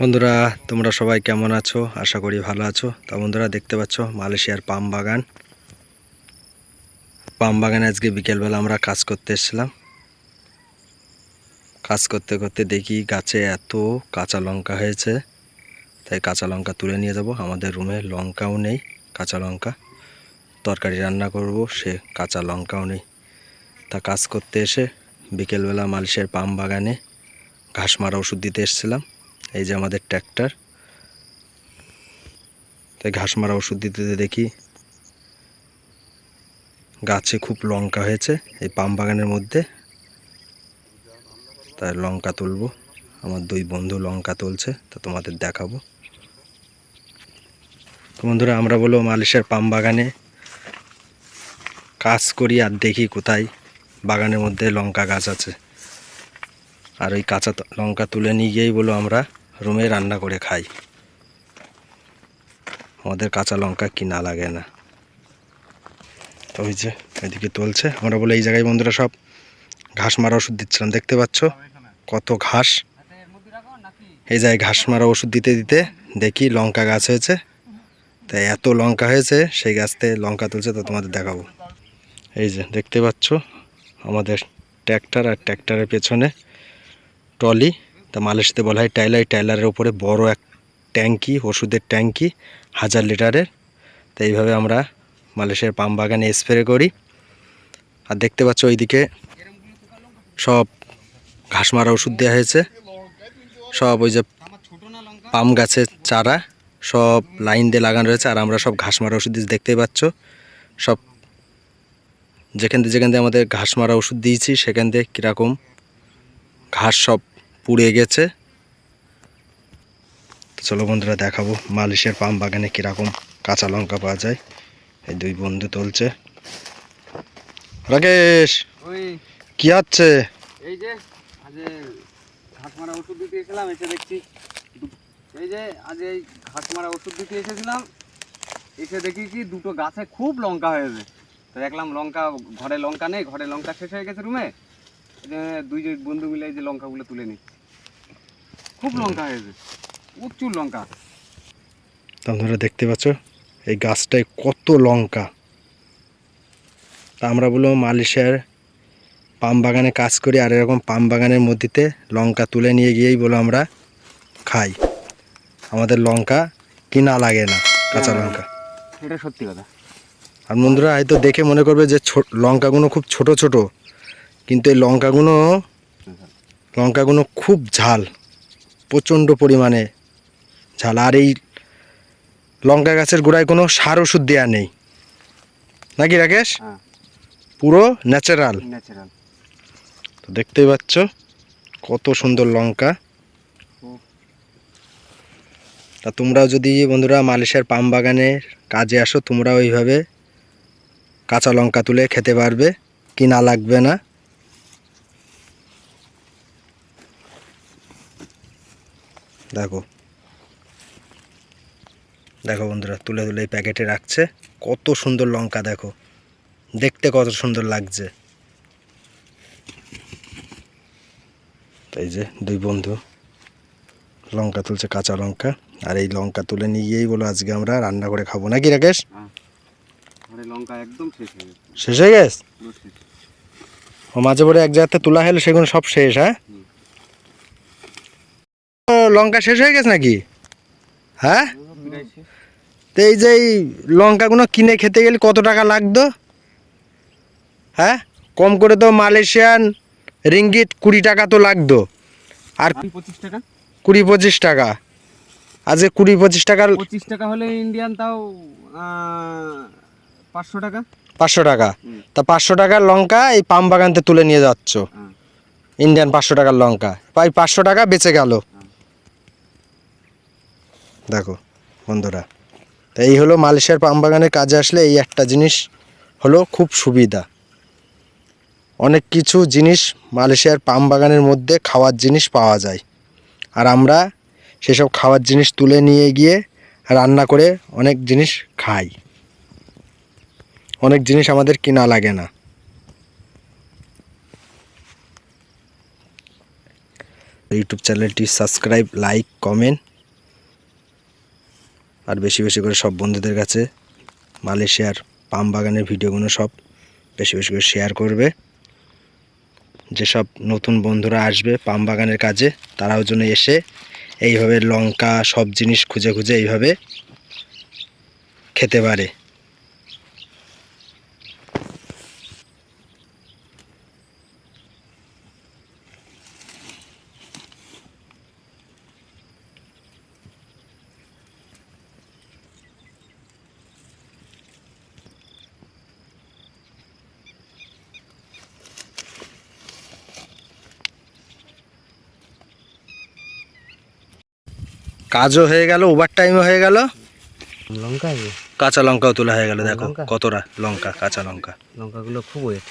বন্ধুরা, তোমরা সবাই কেমন আছো? আশা করি ভালো আছো। তা বন্ধুরা, দেখতে পাচ্ছ মালয়েশিয়ার পাম বাগান। পাম বাগানে আজকে বিকেলবেলা আমরা কাজ করতে এসেছিলাম। কাজ করতে করতে দেখি গাছে এত কাঁচা লঙ্কা হয়েছে। তাই কাঁচা লঙ্কা তুলে নিয়ে যাব। আমাদের রুমে লঙ্কাও নেই, কাঁচা লঙ্কা। তরকারি রান্না করব, সে কাঁচা লঙ্কাও নেই। তা কাজ করতে এসে বিকেলবেলা মালয়েশিয়ার পাম বাগানে ঘাস মারা ওষুধ দিতে এসেছিলাম। এই যে আমাদের ট্র্যাক্টর। তাই ঘাস মারা ওষুধ দিতে দেখি গাছে খুব লঙ্কা হয়েছে, এই পাম বাগানের মধ্যে। তাই লঙ্কা তুলবো। আমার দুই বন্ধু লঙ্কা তুলছে, তা তোমাদের দেখাবো। তো বন্ধুরা, আমরা বলো মালয়েশিয়ার পাম বাগানে কাজ করি আর দেখি কোথায় বাগানের মধ্যে লঙ্কা গাছ আছে। আর ওই কাঁচা লঙ্কা তুলে নিয়ে গিয়েই বলো আমরা রুমে রান্না করে খাই। আমাদের কাঁচা লঙ্কা কিনা লাগে না। তো ওই যে ওইদিকে তুলছে। আমরা বলে, এই জায়গায় বন্ধুরা সব ঘাস মারা ওষুধ দিচ্ছিলাম। দেখতে পাচ্ছ? কত ঘাস। এই জায়গায় ঘাস মারা ওষুধ দিতে দিতে দেখি লঙ্কা গাছ হয়েছে। তাই এত লঙ্কা হয়েছে, সেই গাছতে লঙ্কা তুলছে, তো তোমাদের দেখাবো। এই যে, দেখতে পাচ্ছ? আমাদের ট্র্যাক্টর আর ট্র্যাক্টরের পেছনে ট্রলি। তা মালয়েশিয়াতে বলা হয় টাইলার। এই টাইলারের উপরে বড় এক ট্যাঙ্কি, ওষুধের ট্যাঙ্কি, হাজার লিটারের। তো এইভাবে আমরা মালয়েশিয়ার পাম বাগানে স্প্রে করি। আর দেখতে পাচ্ছ ওইদিকে সব ঘাস মারা ওষুধ দেওয়া হয়েছে। সব ওই যে পাম গাছের চারা সব লাইন দিয়ে লাগানো রয়েছে। আর আমরা সব ঘাস মারা ওষুধ দিয়েছি, দেখতেই পাচ্ছ। সব যেখান থেকে যেখান থেকে আমাদের ঘাস মারা ওষুধ দিয়েছি, সেখান থেকে কীরকম ঘাস সব পুড়ে গেছে। চলো বন্ধুরা দেখাবো মালিশের পাম বাগানে কীরকম কাঁচা লঙ্কা পাওয়া যায়। এই দুই বন্ধু তুলছে। রাকেশ ওই। কি হচ্ছে এই যে আজ ঘাস মারা ওষুধ দিতে এসেছিলাম এসে দেখছি। এই যে আজ এই ঘাস মারা ওষুধ দিতে এসেছিলাম। এসে দেখি কি দুটো গাছে খুব লঙ্কা হয়েছে তো দেখলাম লঙ্কা ঘরে লঙ্কা নেই ঘরে লঙ্কা শেষ হয়ে গেছে রুমে। দুই বন্ধু মিলে এই যে লঙ্কাগুলো তুলে নিচ্ছি খুব লঙ্কা হয়েছে। প্রচুর লঙ্কা। তোমরা দেখতে পাচ্ছ এই গাছটায় কত লঙ্কা। তা আমরা বলব মালয়েশিয়ার পাম বাগানে কাজ করি আর এরকম পাম বাগানের মধ্যেতে লঙ্কা তুলে নিয়ে গিয়েই বলো আমরা খাই। আমাদের লঙ্কা কিনা লাগে না কাঁচা হ্যাঁ। লঙ্কা। এটা সত্যি কথা। আর বন্ধুরা হয়তো দেখে মনে করবে যে লঙ্কাগুলো খুব ছোট ছোট কিন্তু এই লঙ্কাগুলো লঙ্কাগুলো খুব ঝাল। প্রচণ্ড পরিমাণে ঝাল। আর এই লঙ্কা গাছের গোড়ায় কোনো সার ওষুধ দেওয়া নেই। নাকি রাকেশ? হ্যাঁ। পুরো ন্যাচারাল। ন্যাচারাল। তো দেখতেই পাচ্ছ কত সুন্দর লঙ্কা। তা তোমরাও যদি বন্ধুরা মালয়েশিয়ার পাম বাগানের কাজে আসো তোমরাও ওইভাবে কাঁচা লঙ্কা তুলে খেতে পারবে। কিনা লাগবে না। দেখো। দেখো বন্ধুরা তুলে তুলে এই প্যাকেটে রাখছে। কত সুন্দর লঙ্কা দেখো। দেখতে কত সুন্দর লাগছে। এই যে দুই বন্ধু লঙ্কা তুলছে কাঁচা লঙ্কা। আর এই লঙ্কা তুলে নিয়ে গিয়েই বলো আজকে আমরা রান্না করে খাব। নাকি রাকেশ? ঘরে লঙ্কা একদম শেষ হয়ে গেছে। শেষ হয়ে গেছে? ও মাঝে পরে এক জায়গাতে তোলা হলে সেগুলো সব শেষ হ্যাঁ? লঙ্কা শেষ হয়ে গেছে নাকি? হ্যাঁ? তো এই যে এই লঙ্কাগুলো কিনে খেতে গেলে কত টাকা লাগতো? হ্যাঁ? কম করে তো মালয়েশিয়ান রিঙ্গিট কুড়ি টাকা তো লাগতো। আর পঁচিশ টাকা? কুড়ি পঁচিশ টাকা। আজকে কুড়ি পঁচিশ টাকার পঁচিশ টাকা হলে ইন্ডিয়ান তাও পাঁচশো টাকা। পাঁচশো টাকা। তা পাঁচশো টাকার লঙ্কা এই পাম বাগানতে তুলে নিয়ে যাচ্ছ। হ্যাঁ। ইন্ডিয়ান পাঁচশো টাকার লঙ্কা। প্রায় পাঁচশো টাকা বেঁচে গেল। দেখো, বন্ধুরা। তা এই হলো মালয়েশিয়ার পাম বাগানের কাজে আসলে এই একটা জিনিস হলো খুব সুবিধা। অনেক কিছু জিনিস মালয়েশিয়ার পাম বাগানের মধ্যে খাওয়ার জিনিস পাওয়া যায়। আর আমরা সেসব খাওয়ার জিনিস তুলে নিয়ে গিয়ে রান্না করে অনেক জিনিস খাই। অনেক জিনিস আমাদের কিনা লাগে না। ইউটিউব চ্যানেলটি সাবস্ক্রাইব, লাইক, কমেন্ট আর বেশি বেশি করে সব বন্ধুদের কাছে মালয়েশিয়ার পাম বাগানের ভিডিওগুলো সব বেশি বেশি করে শেয়ার করবে। যেসব নতুন বন্ধুরা আসবে পাম বাগানের কাজে, তারাও জন্য এসে এইভাবে লঙ্কা সব জিনিস খুঁজে খুঁজে এইভাবে খেতে পারে। কাজও হয়ে গেল ওভার টাইমও হয়ে গেল। লঙ্কা কাঁচা লঙ্কাও তোলা হয়ে গেল দেখো কতটা লঙ্কা কাঁচা লঙ্কা। লঙ্কাগুলো খুব ওয়েট